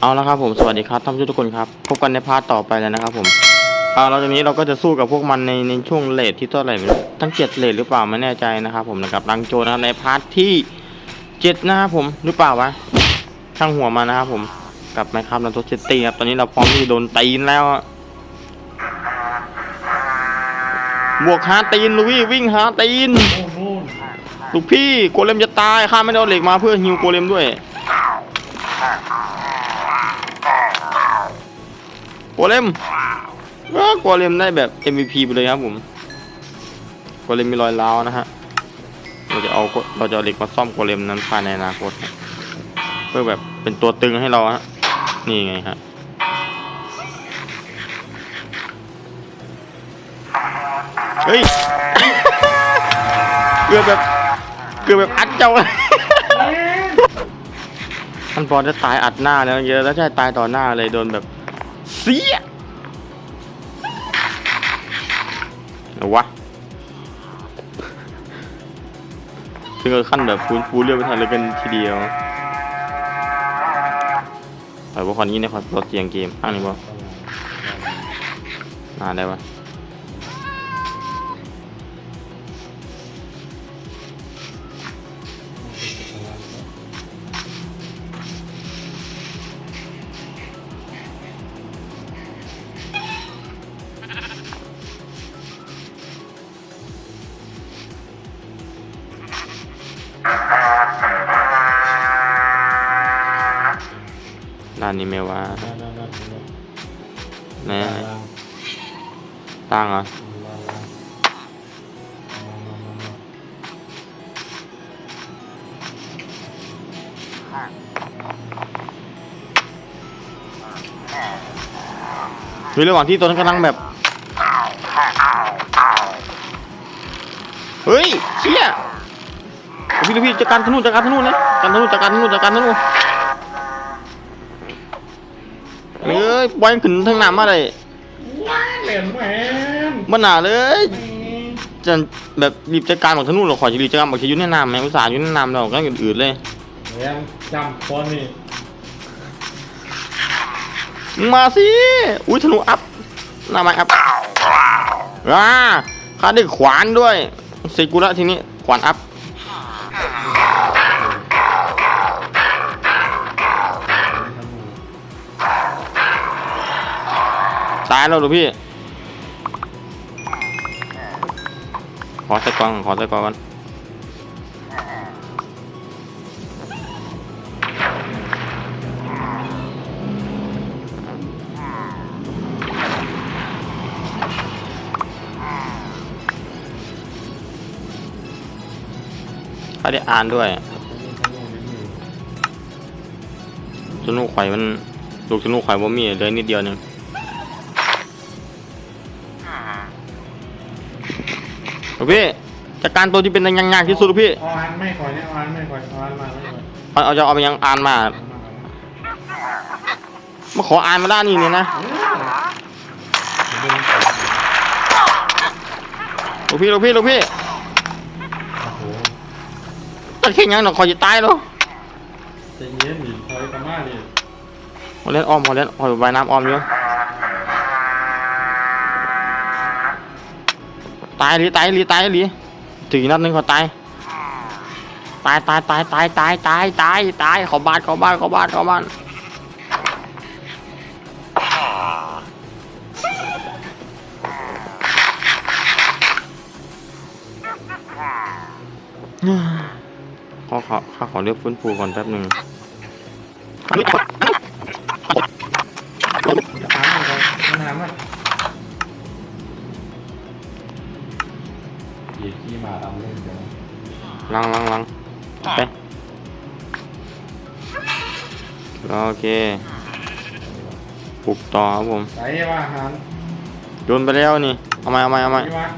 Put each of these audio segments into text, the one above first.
เอาละครับผมสวัสดีครับท่านผู้ชมทุกคนครับพบกันในพาร์ทต่อไปแล้วนะครับผมเอาเราจากนี้เราก็จะสู้กับพวกมันในในช่วงเลทที่เท่าไหร่ไม่รู้ทั้งเจ็ดเลทหรือเปล่าไม่แน่ใจนะครับผมนะครับลังโจนะครับในพาร์ทที่เจ็ดนะครับผมหรือเปล่าวะช่างหัวมานะครับผมกับไมครับนันโตเซตี้ครับตอนนี้เราพร้อมที่จะโดนตีนแล้วบวกหาตีนลุยวิ่งหาตีนนู่นนู่นลูกพี่โกเลมจะตายข้าไม่ได้เอาเหล็กมาเพื่อฮิวโกเลมด้วย กเลมเออโกเลมได้แบบ MVP ไปเลยครับผมโกเลมมีรอยร้าวนะฮะเราจะเอาเราจะเอาเหล็กมาซ่อมโกเลมนั้นภายในอนาคตครับเพื่อแบบเป็นตัวตึงให้เราฮะนี่ไงฮะเฮ้ยเกือบแบบเกือบแบบอัดเจ้าท่านพอจะตายอัดหน้าแล้วเยอะแล้วจะตายต่อหน้าเลยโดนแบบ เสียเอาวะถึงกับขั้นแบบฟูฟูเรื่องไปทันเลยกันทีเดียวแต่ว่าคนนี้เนี่ยเขาลดเสียงเกมอ้างนี่บ่อ่าได้ปะ นนี้ไม่ว่านั่นนั่นนั่นนั่นแน่ล่างตั้งเหรอะล่างล่างล่างคือระหว่างที่ตัวนั้นกำลังแบบ เฮ้ยเชี่ยพี่ลูกพี่จัดการธนูจัดการธนูนะจัดการธนูจัดการธนูจัดการธนู อ้ยปล่อยมันขึ้นทางน้ำมาเลยว้ายเหรียญแหวนมันหนาเลยแหมจะแบบรีบจัดการบอกธนูหรอขอจะรีบจัดการบอกจะอยุ่ในน้ำไหมอุตส่าห์อยุ่ในน้ำเราก็อย่างอื่นเลยเหรียญจำคนนี่มึงมาสิอุ้ยธนูอัพหน้าไม้อัพอ่าข้าได้ขวานด้วยเสร็จกูละทีนี้ขวานอัพ ตายแล้วหรอพี่ ขอใส่กล่องขอใส่กล่องก่อนไม่ได้อ่านด้วยสนุกไข่มันลูกสนุกไข่บ่ามีเหลยนิดเดียวหนึง ลูกพี่จัดการตัวที่เป็นยังยากที่สุดลูกพี่เอาอันไม่ค่อยเนี่ยเอาอันไม่ค่อยเอาอันมาไม่ค่อยเอาเอาจะเอาไปยังอ่านมามาขออ่านมาด้านนี้เนี่ยนะลูกพี่ลูกพี่ลูกพี่โอ้โหตัดแค่ยังหนอกคอยจะตายแล้วใจเย็นดิถอยกลับมาดิขอเล่นอ้อมขอเล่นขอใบน้ำอ้อมอยู่ ตายหรือตายหรือตายหรือถือนัดหนึงเขาตายตายตายตายตายตายตายตายตายเขอบ้านเขอบ้านเขอบ้านเขอบ้านขอขอข้าขอเรียกฟื้นฟูก่อนแป๊บหนึ่ง ลังลังลังไปโอเคปลุกต่อครับผมใส่ว่าอาหารโยนไปแล้วนี่ เอาไหมเอาไหมเอาไหมนี่วะ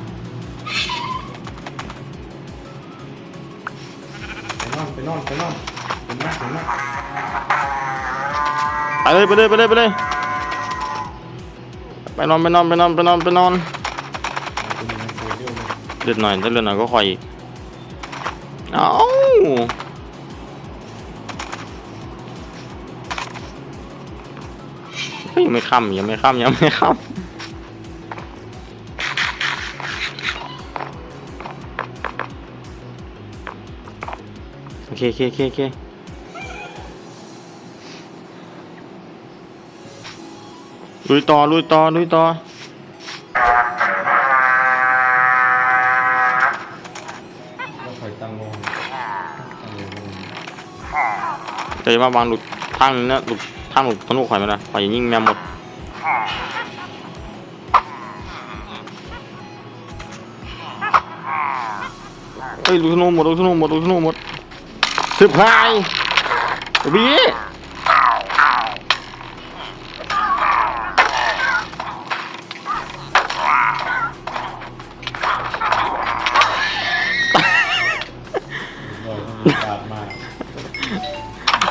ไปนอนไปนอนไปนอนเห็นไหมเห็นไหมไปเลยไปเลยไปเลยไปเลยไปนอนไปนอนไปนอนไปนอนไปนอนเป็นยังไงโคตรเร็วเลยเดือดหน่อยถ้าเดือดหน่อยก็คอยอีก เอาเฮ้ยยังไม่ค่ำยังไม่ค่ำยังไม่ค่ำโอเคโอเคโอเคโอเคลุยต่อลุยต่อลุยต่อ แต่ว่ามาบางหลุดทางนี้นะหลุดทางหลุดทะนุข่อยมานะข่อยยิงแมวหมดเฮ้ยลูกธนูหมดลูกธนูหมดลูกธนูหมดสิบหายบี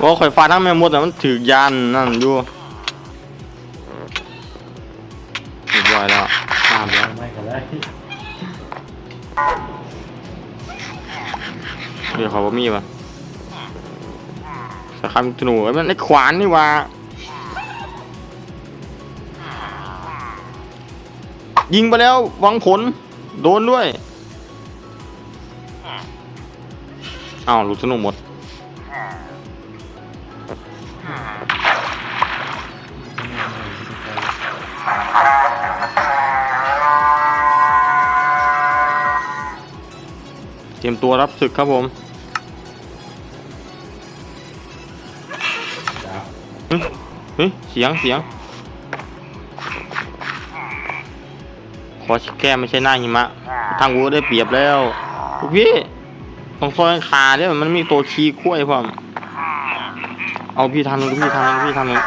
ว่าข่อยฟ้าทั้งแมวหมดแต่มันถือยานนั่นอยู่เรียบร้อยแล้วตามแล้วไม่ก็ได้เดี๋ยวเขาบ่มีปะสาขาธนูเอ้ยมันไอ้ขวานนี่หว่ายิงไปแล้วหวังผล โดนด้วย อ้าวลูกธนูหมด เตรียมตัวรับศึกครับผมจับเฮ้ยเฮ้ยเสียงเสียง ขอแก้ไม่ใช่หน้าหิมะ ทางวัวได้เปรียบแล้วลูกพี่ต้องซอยขาเนี่ยมันมีตัวขี้กล้วยพร้อมเอาพี่ทันลูกพี่ทันลูกพี่ทันเลย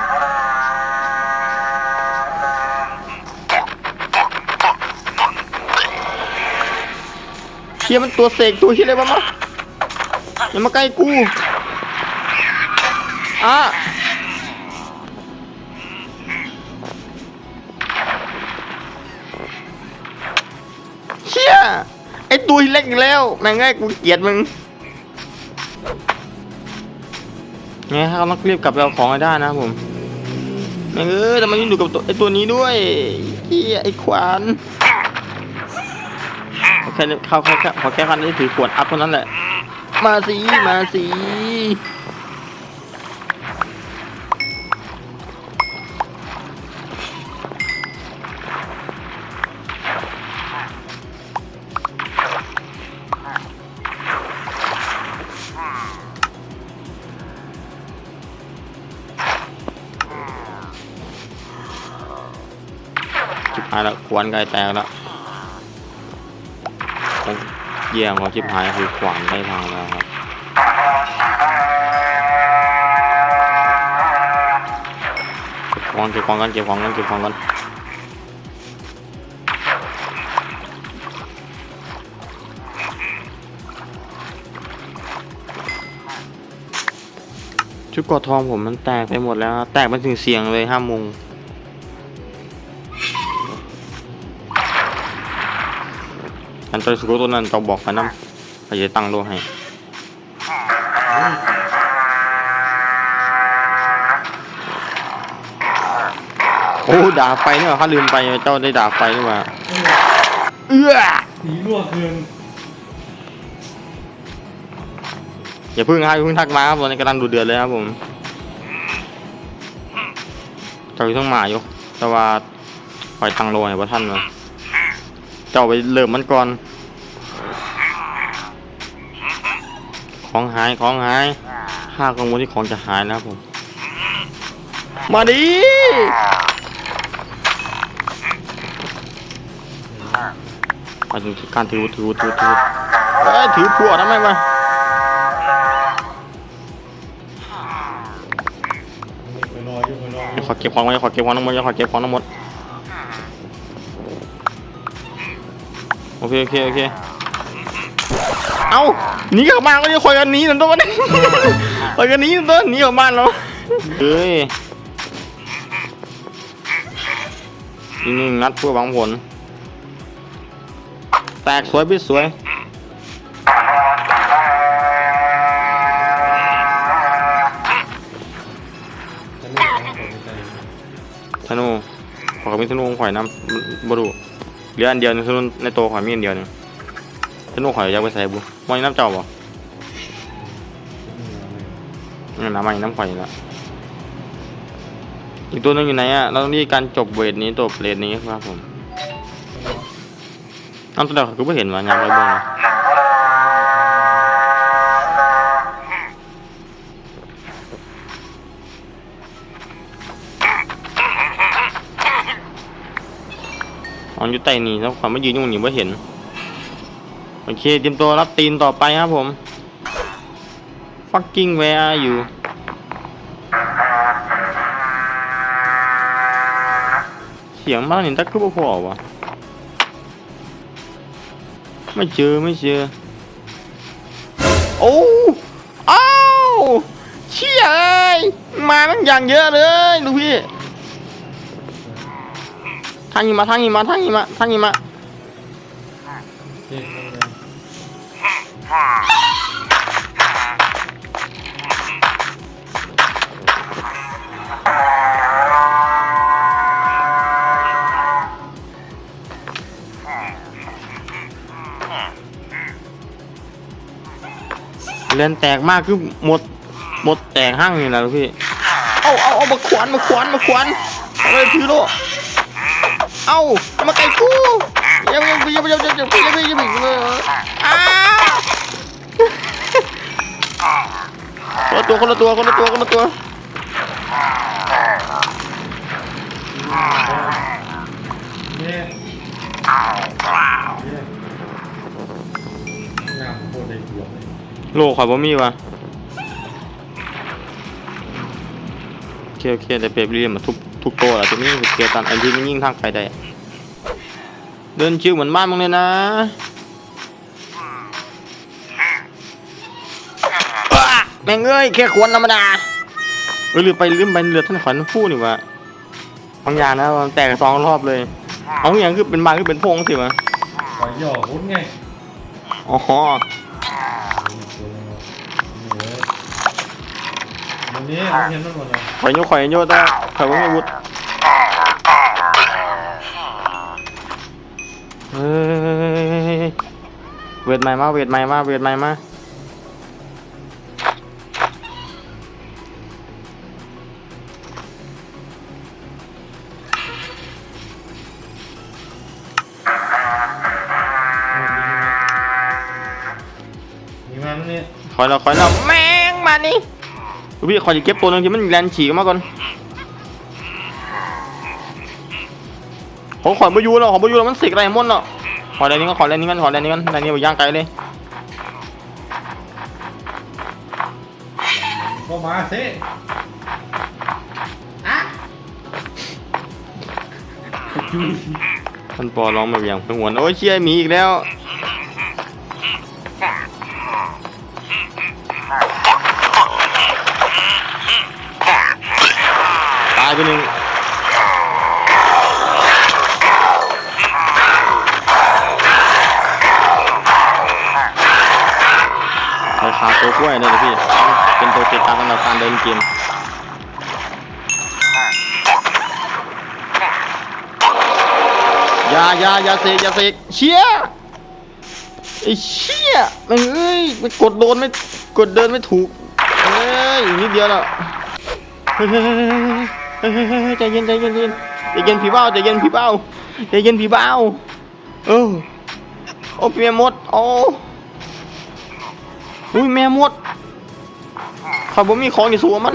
ฮียมันตัวเสกตัวเชี่ยอะไรบ้างมะอย่ามาใกล้กูอะเชี่ยไอตัวเล็กอีกแล้ว แม่งไงกูเกลียดมึงไงเขาต้องรีบกลับไปเอาของให้ได้นะผมแม่งเออแต่มันยังอยู่กับตัวไอตัวนี้ด้วยเฮียไอขวาน แค่นี้เขาเขาแค่ขอแค่คันนี้ถือขวดอัพเท่านั้นแหละ มาสิมาสิชิบหาแล้วขวานไกลแตกแล้ว เยี่ยงของชิบหายคือขวานได้พังแล้วครับเก็บของเก็บของกันเก็บของกันเก็บของกันชุดกอทองผมมันแตกไปหมดแล้ว แตกเป็นถึงเสียงเลยห้าโมง อันตัวสุกตัวนั้นต้องบอกกันน้ำเขาจะตั้งโลให้โอ้ด่าไฟนี่หว่าเขาลืมไปเจ้าได้ด่าไฟนี่หว่าเอื้อสีรั่วเกินอย่าเพึ่งครับอย่าเพึ่งทักมาครับตอนนี้กำลังดูเดือดเลยครับผมเจ้าอยู่ต้องมาอยู่แต่ว่าปล่อยตังโลให้พระท่านมา เจ้าไปเริ่มมันก่อน ของหายของหายข้ากังวลที่ของจะหายนะครับผม มาดิมาถึงการถือถือถือถือเอ้ยถือพวทำไมวะไปรออยู่ไปรอเดี๋ยวขอเก็บของไว้ขอเก็บของทั้งหมดขอเก็บของทั้งหมด โอเคโอเคโอเค เอาหนีกลับบ้านก็จะคอยกันหนีนั่นตัวนี้คอยกันหนีนั่นตัวหนีกลับบ้านแล้วเฮ้ยอีกหนึ่งนัดเพื่อหวังผล แตกสวยพี่สวยจะเล่นของผมใจถธนูขอยมีธนูข่อยน้ำบรู ลืออันเดียวในึงธนูในตัวข่อยมีอันเดียวนึงสนูข่อยอยากไปใส่บุมอยน้ำเจ้าบ่งั้นน้ำมันน้ำข่อยแล้วอีกตัวนึงอยู่ไหนอะเราต้องรีการจบเวทนี้จบเลนนี้ครับผมน้ำตัวเดียวคือไม่เห็นว่ายางไรบ้าง อ๋อยู่ใต้นี่แล้วความไม่ยืนอยู่ตรงนี้ไม่เห็น โอเคเตรียมตัวรับตีนต่อไปครับผม fucking where are you เสียงมากนี่ตักคือบ่พอวะไม่เจอไม่เจอ โอ้อ้าวเชี่ยเอ้ยมาตั้งอย่างเยอะเลยลูกพี่ ทางหิมะทางหิมะทางหิมะทางหิมะเจ็บเลยเรียนแตกมากคือหมดหมดแตกห้างนี่แหละลูกพี่ เอาเอาเอามาขวานมาขวานมาขวานเอาเลยพี่โล เอาอย่ามาไกลกูอย่าอย่าอย่าอย่าอย่าอย่าอย่าอย่าอย่าอย่าอย่าอ้าวคนละตัวคนละตัวคนละตัวคนละตัวเย้เย้งามโคตรได้หัวเลยโลข่อยบ่มีวะโอเคโอเคแต่เปรียบเรียมมาทุก ทุกโตแหละจะมีเกียร์ตันอันที่มันยิ่งทางไปได้ เดินชิวเหมือนบ้านมึงเลยนะว้าแม่งเอ้ยแค่ควรธรรมดาเออลืมไปลืมไปเหลือท่านขวัญผู้นี่วะบางอย่างนะมันแตกสองรอบเลย เอาอย่างคือเป็นบางคือเป็นพงสิวะปล่อยหย่อหุ้นไงอ๋อวันนี้มันเห็นมันหมดเลยข่อยโยข่อยโย แต่ข่อยบ่มีอาวุธเฮ้ยเวทใหม่มาเวทใหม่มาเวทใหม่มามีมันนี่คอยเราคอยเราแม่งมานี่พี่ขอจะเก็บตัวหนึงที่มันแลนฉีกออกมาก่อน ผมขอมาอยู่แล้วขอมาอยู่แล้วมันสิกอะไรหมดเนาะขอแลนนี้กันขอแลนนี้กันขอแลนนี้กันแลนนี้ไปย่างไกลเลยก็มาสิท่านปอร้องแบบอย่างเป็นหัวนโอ้ยเชี่ยหมีอีกแล้วาคาตัวกล้วยเนี่ยนะพี่ เป็นตัวเกตการสำหรับการเดินเกมยายายาเสกยาเสกเชี่ยไอ้เชี่ยม่งเอ้ยไปกดโดนไม่กดเดินไม่ถูกเอ้ยนิดเดียวแล้วเฮ้ยเฮ้ยเฮ้ยเฮ้ยใจเย็นใจเย็นใจเย็นใจเย็นผีเบ้าใจเย็นผีเบ้าใจเย็นผีเบ้าเออโอ้แม่มดโอ้ อุ้ยแม่มดข้าบ่มีของอยู่สัวมัน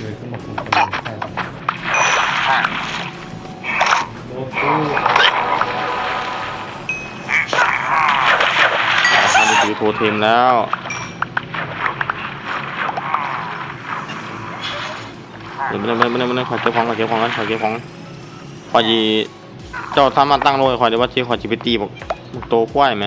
เลยขึ้นมาคุยกันใช่โอ้โหทำไปถือโทเทมแล้วเดี๋ยวไม่ได้ไม่ได้ไม่ได้ขอเก็บของขอเก็บของกันขอเก็บของขอจีเจ้าทำมาตั้งโลยขอเดี๋ยวว่าที่ขอจีไปตีบอกบอกโตกล้วยไหม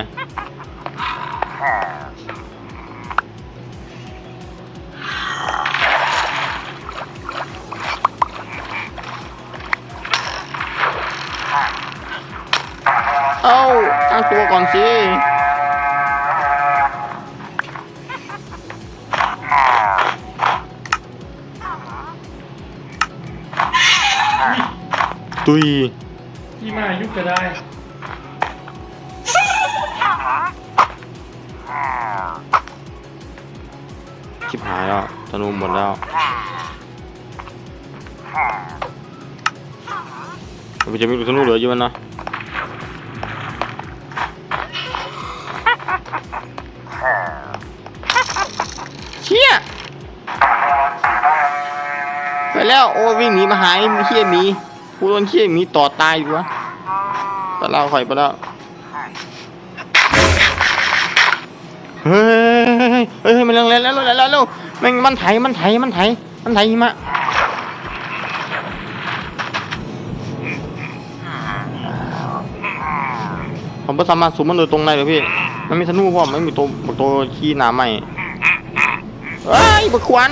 ุยที่มายุกก็ได้ชิบหายแล้วธนูหมดแล้วมันจะมีลูกธนูเหลืออยู่มันนะเชี่ยไปแล้วโอ้วิ่งหนีมาหายเฮียหนี กูโดนขี้มีต่อตายอยู่วะปลาเราข่อยปลาเล่าเฮ้ยเฮ้ยมันเร็งแล้วแล้วแล้วแล้วมันมันไถมันไถมันไถมันไถมาผมไม่สามารถสูบมันโดยตรงได้เลยพี่มันมีสนูพร้อมันมีตัวตัวขี้หนาใหม่เฮ้ยบักควัน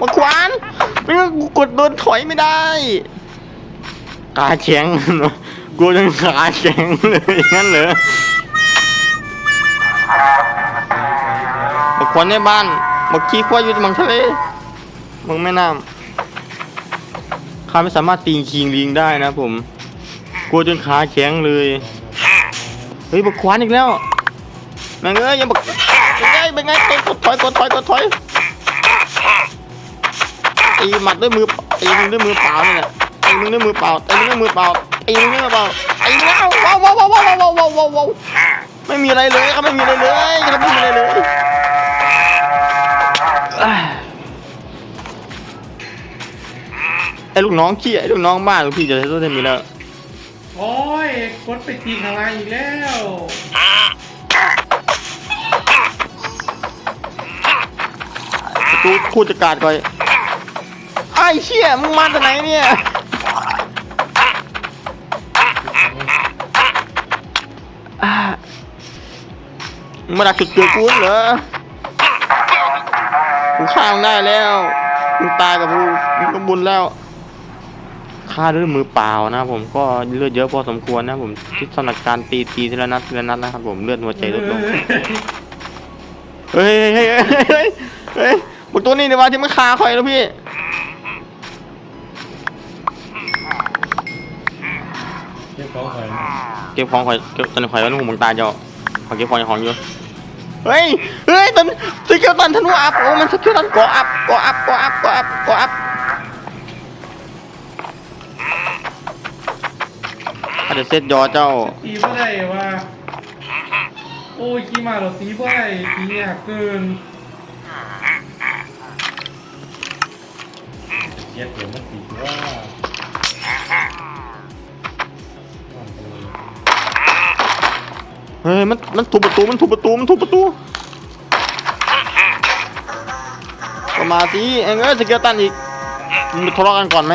บักควันไม่งั้นกดโดนถอยไม่ได้ ขาแข็งกลัวจนขาแข็งเลยงั้นเหรอบอกวนในบ้านบอกขี้ควายอยู่มังทะเลมังแม่น้ำข้าไม่สามารถตีนคิงลิงได้นะผม กลัวจนขาแข็งเลย เฮ้ยบอกควานอีกแล้วแม่งเอ้ยยังบอกเป็นไงเป็นไงกดถอยกดถอยกดถอยตีหมัดด้วยมือตีด้วยมือเปล่าเนี่ย หนึ่งด้วยมือเปล่าตีหนึ่งด้วยมือเปล่าตีหนึ่งด้วยมือเปล่าตีแล้วว้าวว้าวว้าวว้าวว้าววาววาวไม่มีอะไรเลยครับไม่มีอะไรเลยครับไม่มีอะไรเลยไอ้ลูกน้องขี้ไอ้ลูกน้องบ้านลูกพี่จะใช้ตัวเทมีแล้วโอ้ยกดไปตีนอะไรอีกแล้วตู้คู่จัดการก่อนไอ้เชี่ยมึงมาจากไหนเนี่ย มาดักจุดตัวกูเหรอกูฆ่ามึงได้แล้วมึงตายกับกูมึงก็บุญแล้วฆ่าด้วยมือเปล่านะผมก็เลือดเยอะพอสมควรนะผมที่สำหรักการตีตีทีละนัดทีละนัดนะครับผมเลือดหัวใจลดลงเฮ้ยเฮ้ยเฮ้ยเฮ้ยเฮ้ยบอกตัวนี้เดี๋ยวว่าจะฆ่าคอยแล้วพี่ เก็บของข่อยเก็บตันข่อยไว้ในหูมึงตาเจ้าข่อยเก็บของของอยู่เฮ้ยเฮ้ยตันสกิลตันธนูอัพโอ้มันสกิลตันก่ออัพก่ออัพก่ออัพก่ออัพก่ออัพอาจจะเซตยอเจ้าตีบ่ได้ว่าโอ้ยกี่มาเราตีบ่ได้ตียากเกินเจ็ดเหมือนตีว่า เฮ้ยมันมันถูกประตูมันถูกประตูมันถูกประตูประมาสิเองเอ้ยสเกลตันอีกมันทะเลาะกันก่อนไหม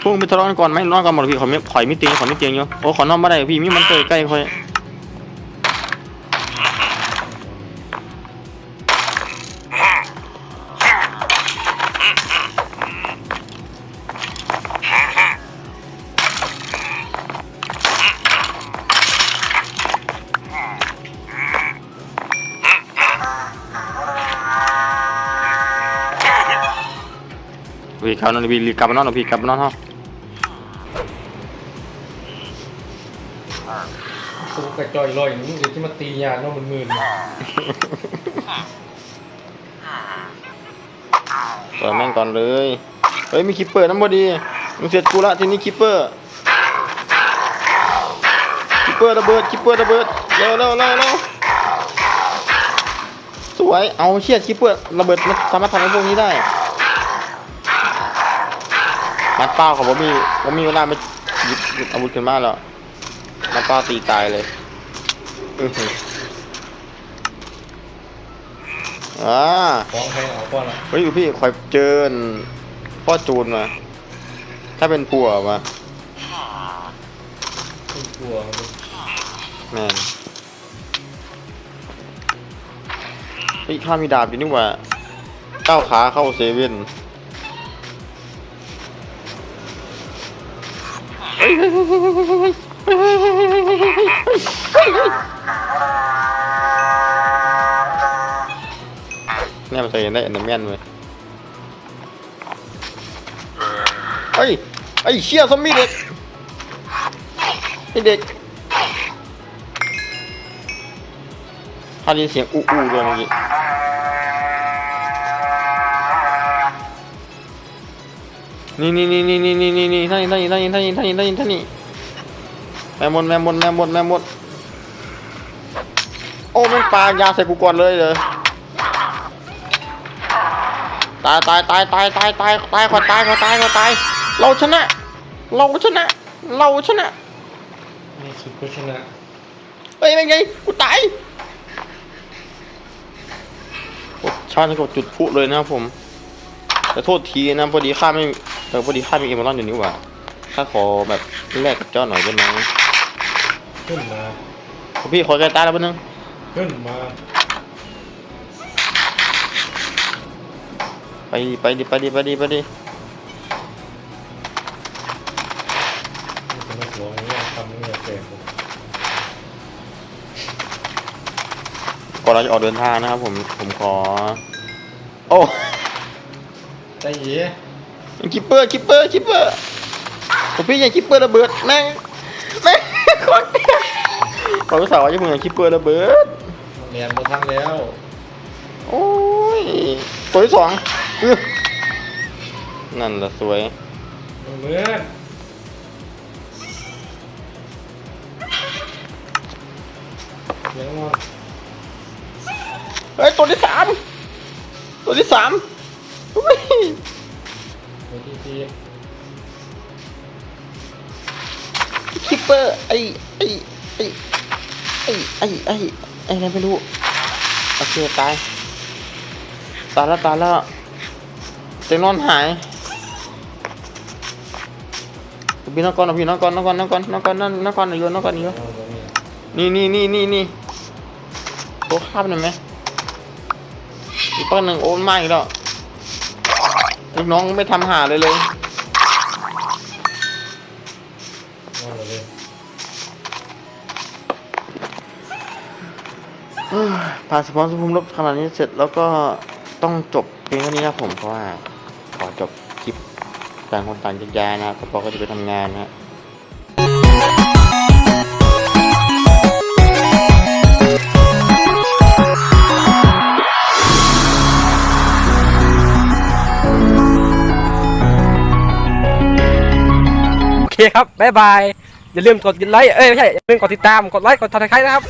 พวกมันทะเลาะกันก่อนไหมนอนกันหมดพี่ขอไม่ข่อยม่เตียงขอมิเตียงอยู่โอ้ขอนอนไม่ได้พี่มีมันเตยใกล้คอย รีเขานอนวีรีกับนอนพี่กับนอนฮะกูกระจอยลอยนี่เดี๋ยวจะมาตียาโนามันมืนต่อยแม่งก่อนเลย เฮ้ยมีคิปเปอร์น้ำพอดีมึงเสียจกูละทีนี้คิปเปอร์ คิปเปอร์ระเบิดคิปเปอร์ระเบิดเร็วเร็วเร็วเร็วสวย เอาเชียคิปเปอร์ระเบิดสามารถทำให้พวกนี้ได้ มัดเป้าของบอมมี่บอมมี่เวลาไม่ยิบอาวุธขึ้นมาแล้วมัดเป้าตีตายเลยอือหืออ่าฟ้องใครเอาป้อนละเฮ้ยพี่คอยเจอพ่อจูนมาถ้าเป็นผัวมากลัวแม่นนี่ข้ามีดาบอยู่นี่ว่าก้าขาเข้าเซเว่น เนี่ยมันจะเห็นได้แอนิเมนเลยเฮ้ยเฮ้ยเชี่ยซอมบี้เด็กไอเด็กถ้าด้ยิเสียงอู้อู้ด้วยเมื่อกี้ นี่นี่นี่นี่นี่นี่นี่นี่ท่านี่ท่านี่ท่านี่ท่านี่ท่านี่ท่านี่ท่านี่แม่มดแม่มดแม่มดแม่มดโอ้ม่งปลายาใส่กูก่อนเลยเลยตายตายตายตายตายตายตายขอตายขอตายขอตาย เราชนะ เราชนะ เราชนะนี่สุดก็ชนะเฮ้ยเป็นไงกูตายกดชาติกดจุดพุเลยนะผมแต่โทษทีนะพอดีข้าไม่ แต่พอดีข้ามีเอมอลอนอยู่นี่หว่าข้าขอแบบแลกกับเจ้าหน่อยได้ไหมขึ้นมาพี่ขอใจตายแล้วแป๊บนึงขึ้นมาไปดิไปดิไปดิไปดิไปดินี่เป็นนักร้องเนี่ยทำเนี่ยแปลกเลยก่อนเราจะออกเดินทางนะครับผมผมขอ โอ้ ใจเหี้ย คิปเปอร์คิปเปอร์คิปเปอร์ผมพี่ยังคิปเปอร์ระเบิดแม่งแม่งโคนเตี้ยขอรู้สาวว่าจะมึงอย่างคิปเปอร์ระเบิดเรียนมาทั้งแล้วโอ้ยตัวที่สองอื้อนั่นละสวยเหมือนเสียังนอนเฮ้ยตัวที่สามตัวที่สามอุ้ยไป ทีคิปเปอร์ ไอไอไอไอไอไอไออะไรไม่รู้ โอเค ตาย ตายแล้ว ตายแล้วเต็นอนหายพี่นอกก่อนพี่นอกก่อนนอกก่อนนอกก่อนนอกก่อนนอกก่อนนอกก่อนอยู่นอกก่อนอยู่นี่นี่นี่นี่นี่ตัวข้ามหน่อยไหมอีกป้อนหนึ่งโอนมาอีกแล้ว ลูกน้องไม่ทำหาเลยเลยนอนเลยเอ้ยผ่านสปอนเซอร์ภูมิลบขนาดนี้เสร็จแล้วก็ต้องจบเพียงเท่านี้ครับผมเพราะว่า ขอจบคลิปต่างคนต่างจะย้ายนะครับเพราะก็จะไปทำงานนะ คครับบ๊ายบาย อย่าลืมกดไลค์ เอ้ย ไม่ใช่ อย่าลืมกดติดตาม กดไลค์ กดทักทายนะครับ